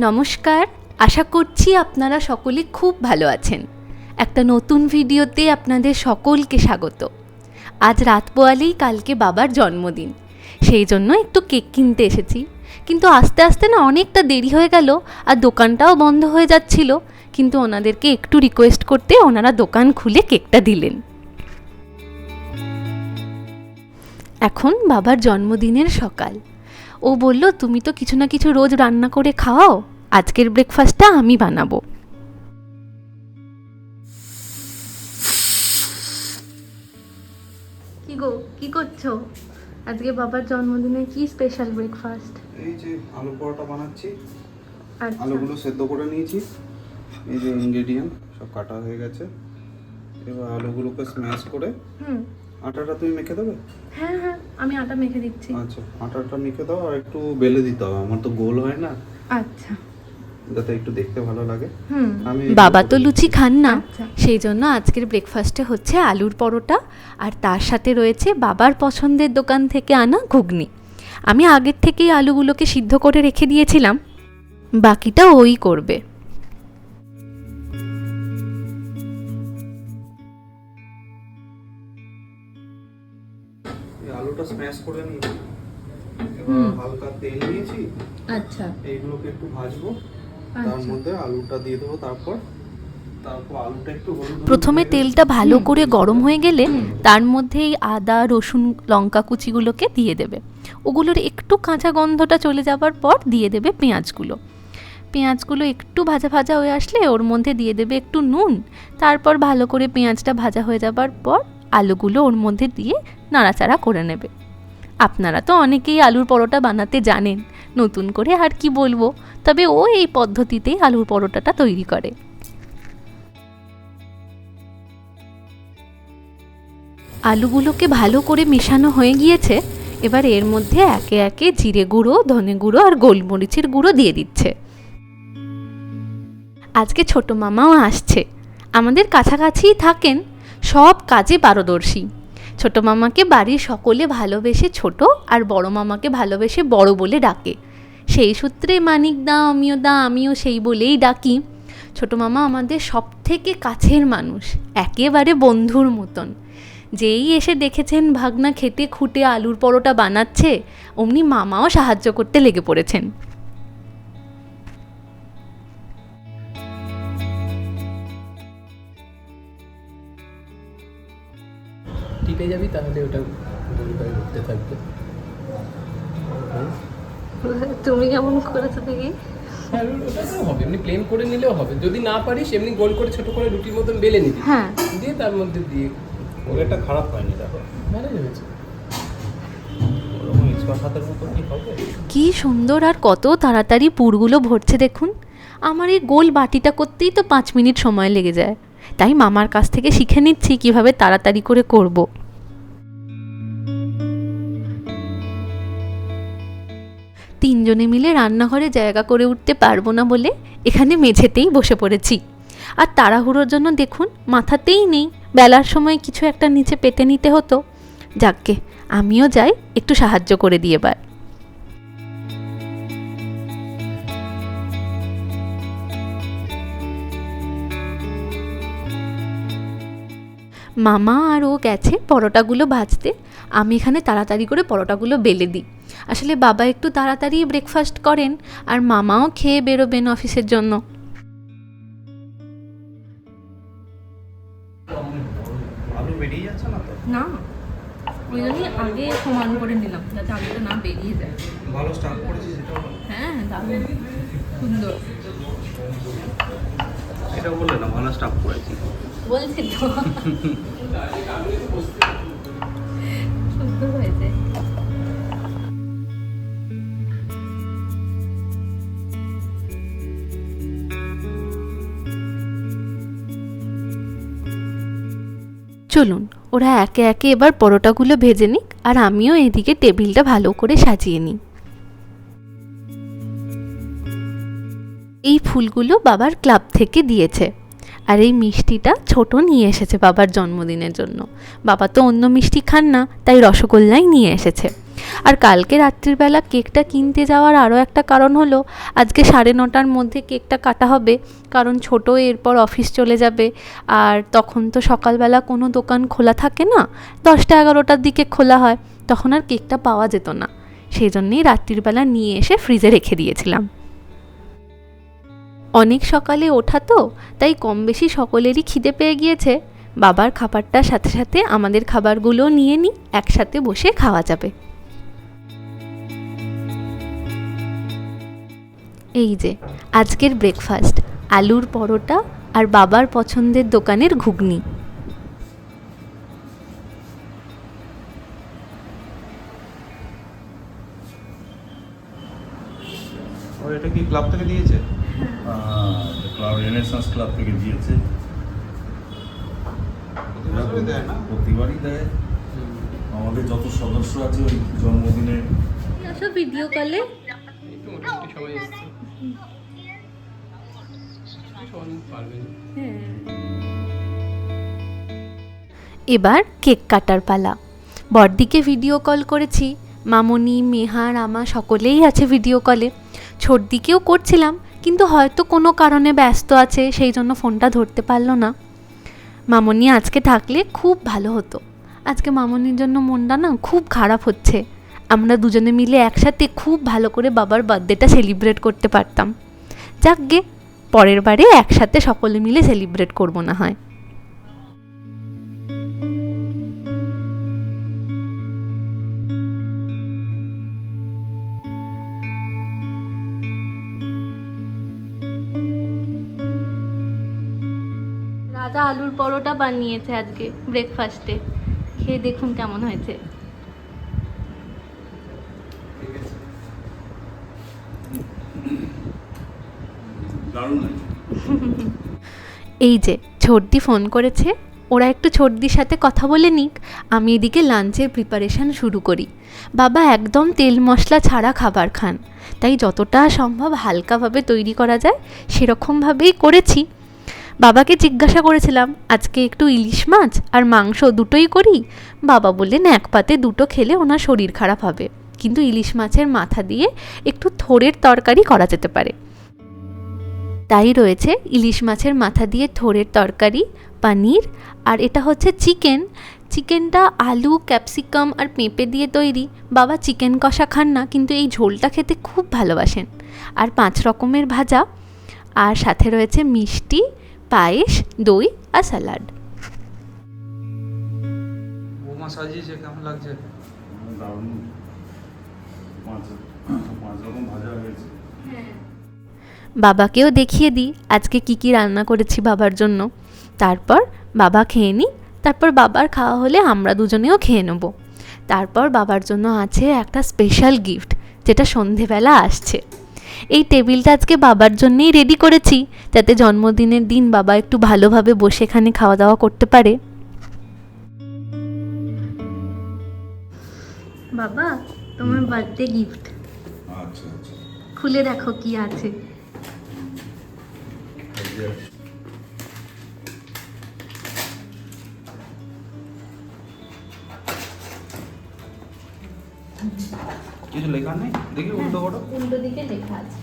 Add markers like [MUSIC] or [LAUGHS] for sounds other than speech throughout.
নমস্কার, আশা করছি আপনারা সকলে খুব ভালো আছেন। একটা নতুন ভিডিওতে আপনাদের সকলকে স্বাগত। আজ রাত পোয়ালেই কালকে বাবার জন্মদিন। সেই জন্য একটু কেক কিনতে এসেছি। কিন্তু আস্তে আস্তে না অনেকটা দেরি হয়ে গেল আর দোকানটাও বন্ধ হয়ে যাচ্ছিল। কিন্তু ওনাদেরকে একটু রিকোয়েস্ট করতে ওনারা দোকান খুলে কেকটা দিলেন। এখন বাবার জন্মদিনের সকাল। ও বলল তুমি তো কিছু না কিছু রোজ রান্না করে খাওয়াও আজকের ব্রেকফাস্টটা আমি বানাবো। কি গো কি করছ? আজকে বাবার জন্মদিনে কি স্পেশাল ব্রেকফাস্ট এই যে আলু পরোটা বানাচ্ছি আচ্ছা। আলুগুলো সেদ্ধ করে নিয়েছি এই যে ইনগ্রেডিয়েন্ট সব কাটা হয়ে গেছে। এবার আলুগুলোকে স্ম্যাশ করে হুম। আটাটা তুমি মেখে দেবে? হ্যাঁ হ্যাঁ। আমি আটা মেখে দিচ্ছি। আচ্ছা আটাটা মেখে দাও আর একটু বেলে দিতে হবে। আমার তো গোল হয় না। আচ্ছা। যাতে একটু দেখতে ভালো লাগে। আমি বাবা তো লুচি খান না। আচ্ছা। সেই জন্য আজকের ব্রেকফাস্টে হচ্ছে আলুর পরোটা আর তার সাথে রয়েছে বাবার পছন্দের দোকান থেকে আনা ঘুগনি। আমি আগের থেকেই আলুগুলোকে সিদ্ধ করে রেখে দিয়েছিলাম। বাকিটা ওই করবে। আলুটা স্ম্যাশ করে নিয়েছি এবার হালকা তেল নিয়েছি আচ্ছা। এইগুলোকে একটু ভাজবো। তার মধ্যে আলুটা দিয়ে দেবো তারপর। তারপর আলুটা একটু হলুদ হলুদ প্রথমে তেলটা ভালো করে গরম হয়ে গেলে তার মধ্যে এই আদা রসুন লঙ্কা কুচিগুলোকে দিয়ে দেবে। ওগুলোর একটু কাঁচা গন্ধটা চলে যাবার পর দিয়ে দেবে পেঁয়াজগুলো। পেঁয়াজগুলো একটু ভাজা ভাজা হয়ে আসলে ওর মধ্যে দিয়ে দেবে একটু নুন। তারপর ভালো করে পেঁয়াজটা ভাজা হয়ে যাবার পর আলুগুলো ওর মধ্যে দিয়ে নাড়াচাড়া করে নেবে। আপনারা তো অনেকেই আলুর পরোটা বানাতে জানেন, নতুন করে আর কি বলব? তবে ও এই পদ্ধতিতেই আলুর পরোটাটা তৈরি করে। আলুগুলোকে ভালো করে মেশানো হয়ে গিয়েছে, এবার এর মধ্যে একে একে জিরে গুঁড়ো, ধনে গুঁড়ো আর গোলমরিচের গুঁড়ো দিয়ে দিচ্ছে। আজকে ছোট মামাও আসছে। আমাদের কাছাকাছিই থাকেন। সব কাজে পারদর্শী। ছোট মামাকে বাড়ির সকলে ভালোবেসে ছোট আর বড় মামাকে ভালোবেসে বড় বলে ডাকে। সেই সূত্রে মানিক দা অমিয় দা, আমিও সেই বলেই ডাকি। ছোট মামা আমাদের সব থেকে কাছের মানুষ, একেবারে বন্ধুর মতন। যেই এসে দেখেছেন ভাগনা খেটে খুঁটে আলুর পরোটা বানাচ্ছে, অমনি মামাও সাহায্য করতে লেগে পড়েছেন। টিপে যাবি তাহলে ওটা গোল করে উঠতে থাকবে। তুমি কেমন করেছ দেখি? হ্যাঁ, হবে এমনি প্লেন করে নিলেও হবে। যদি না পারিস এমনি গোল করে ছোট করে রুটির মতন বেলে নিবি। হ্যাঁ। দিয়ে তার মধ্যে দিয়ে ওর একটা খারাপ হয়নি দেখো। ভালোই হয়েছে কি সুন্দর আর কত তাড়াতাড়ি পুরগুলো ভরছে দেখুন। আমার এই গোল বাটিটা করতেই তো পাঁচ মিনিট সময় লেগে যায়। তাই মামার কাছ থেকে শিখে নিচ্ছি কীভাবে তাড়াতাড়ি করে করব। তিনজনে মিলে রান্নাঘরে জায়গা করে উঠতে পারব না বলে এখানে মেঝেতেই বসে পড়েছি। আর তাড়াহুড়োর জন্য দেখুন, মাথাতেই নেই। বেলার সময় কিছু একটা নিচে পেতে নিতে হতো। যাককে আমিও যাই, একটু সাহায্য করে দিয়ে এবার। মামা আর ও গেছে পরোটাগুলো ভাজতে। আমি এখানে তাড়াতাড়ি করে পরোটাগুলো বেলে দিই। আসলে বাবা একটু তাড়াতাড়ি ব্রেকফাস্ট করেন আর মামাও খেয়ে বেরোবেন অফিসের জন্য। না ওই জন্যই আগে সমান করে নিলাম যাতে আলুটা না বেরিয়ে যায়। ভালো স্টার্ট হ্যাঁ দারুণ। সুন্দর। এটা বললে না ভালো স্টাফ করেছি। বলছি তো [LAUGHS] চলুন, ওরা একে একে এবার পরোটাগুলো ভেজে নিক আর আমিও এদিকে টেবিলটা ভালো করে সাজিয়ে নিই। এই ফুলগুলো বাবার ক্লাব থেকে দিয়েছে আর এই মিষ্টিটা ছোট নিয়ে এসেছে বাবার জন্মদিনের জন্য। বাবা তো অন্য মিষ্টি খান না, তাই রসগোল্লাই নিয়ে এসেছে। আর কালকে রাত্রিবেলা কেকটা কিনতে যাওয়ার আরও একটা কারণ হলো, আজকে সাড়ে নটার মধ্যে কেকটা কাটা হবে, কারণ ছোটো এরপর অফিস চলে যাবে, আর তখন তো সকালবেলা কোনো দোকান খোলা থাকে না, দশটা এগারোটার দিকে খোলা হয়, তখন আর কেকটা পাওয়া যেত না। সেই জন্যেই রাত্রিবেলা নিয়ে এসে ফ্রিজে রেখে দিয়েছিলাম। অনেক সকালে ওঠা তো, তাই কম বেশি সকলেরই খিদে পেয়ে গিয়েছে। বাবার খাবারটার সাথে সাথে আমাদের খাবারগুলোও নিয়ে নিই, একসাথে বসে খাওয়া যাবে। এই যে আজকের ব্রেকফাস্ট আলুর পরোটা আর বাবার পছন্দের দোকানের ঘুগনি। এটা কি ক্লাব থেকে দিয়েছে? ক্লাব রেনেসান্স ক্লাব থেকে দিয়েছে। প্রতিবারই দেয় আমাদের যত সদস্য আছে ওই জন্মদিনে ভিডিও কলে সবাই এবার কেক কাটার পালা। বড়দিকে ভিডিও কল করেছি। মামনি মেহার রামা সকলেই আছে ভিডিও কলে ছোটদিকেও করছিলাম, কিন্তু হয়তো কোনো কারণে ব্যস্ত আছে, সেই জন্য ফোনটা ধরতে পারল না। মামনি আজকে থাকলে খুব ভালো হতো। আজকে মামনির জন্য মনটা না খুব খারাপ হচ্ছে। আমরা দুজনে মিলে একসাথে খুব ভালো করে বাবার বার্থডেটা সেলিব্রেট করতে পারতাম। যাক গে, পরের বারে একসাথে সকলে মিলে সেলিব্রেট করব না হয়। আলুর পরোটা বানিয়েছে আজকে ব্রেকফাস্টে খেয়ে দেখুন কেমন হয়েছে। এই যে, ছোটদি ফোন করেছে, ওরা একটু ছোটদির সাথে কথা বলে নিক, আমি এদিকে লাঞ্চের প্রিপারেশান শুরু করি। বাবা একদম তেল মশলা ছাড়া খাবার খান, তাই যতটা সম্ভব হালকাভাবে তৈরি করা যায়, সেরকমভাবেই করেছি। বাবাকে জিজ্ঞাসা করেছিলাম, আজকে একটু ইলিশ মাছ আর মাংস দুটোই করি? বাবা বললেন, এক পাতে দুটো খেলে ওনার শরীর খারাপ হবে, কিন্তু ইলিশ মাছের মাথা দিয়ে একটু থোড়ের তরকারি করা যেতে পারে। তাই রয়েছে ইলিশ মাছের মাথা দিয়ে থোড়ের তরকারি পনির আর এটা হচ্ছে চিকেন। চিকেনটা আলু ক্যাপসিকাম আর পেঁপে দিয়ে তৈরি। বাবা চিকেন কষা খান না কিন্তু এই ঝোলটা খেতে খুব ভালোবাসেন। আর পাঁচ রকমের ভাজা। আর সাথে রয়েছে মিষ্টি পায়েস দই আর স্যালাড। সাজিয়েছে কেমন লাগছে? দারুণ। পাঁচ পাঁচ রকম ভাজা হয়েছে। বাবাকেও দেখিয়ে দিই আজকে কি কি রান্না করেছি বাবার জন্য। তারপর বাবা খেয়ে নিই তারপর বাবার খাওয়া হলে আমরা দুজনেও খেয়ে নেব। তারপর বাবার জন্য আছে একটা স্পেশাল গিফট যেটা সন্ধেবেলা আসছে। এই টেবিলটা আজকে বাবার জন্যেই রেডি করেছি যাতে জন্মদিনের দিন বাবা একটু ভালোভাবে বসে এখানে খাওয়া দাওয়া করতে পারে। বাবা তোমার বার্থডে গিফট আচ্ছা আচ্ছা। খুলে দেখো কি আছে। এই যে কিছু লেখা নেই দেখি উল্টো করো উল্টো দিকে লেখা আছে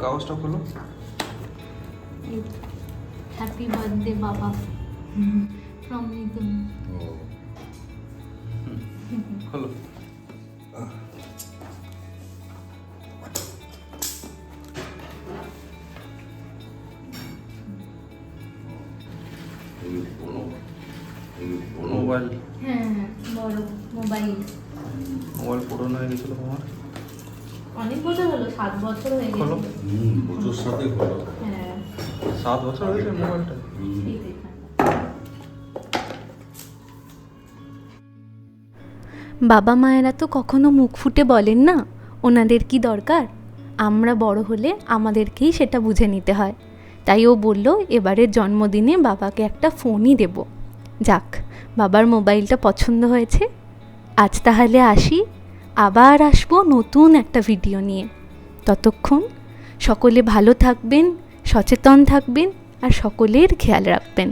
কাগজটা খোলো হ্যাপি বার্থডে বাবা ফ্রম নিতুন ও খোলো সাত বছর হয়ে গেছে। হুম বছর সাথে হলো হ্যাঁ। সাত বছর হয়েছে মোবাইলটা। বাবা মায়েরা তো কখনো মুখ ফুটে বলেন না ওনাদের কি দরকার? আমরা বড় হলে আমাদেরকেই সেটা বুঝে নিতে হয়। তাই ও বলল এবারের জন্মদিনে বাবাকে একটা ফোনই দেব। যাক বাবার মোবাইলটা পছন্দ হয়েছে। আজ তাহলে আসি আবার আসব নতুন একটা ভিডিও নিয়ে। ততক্ষণ সকলে ভালো থাকবেন সচেতন থাকবেন আর সকলের খেয়াল রাখবেন।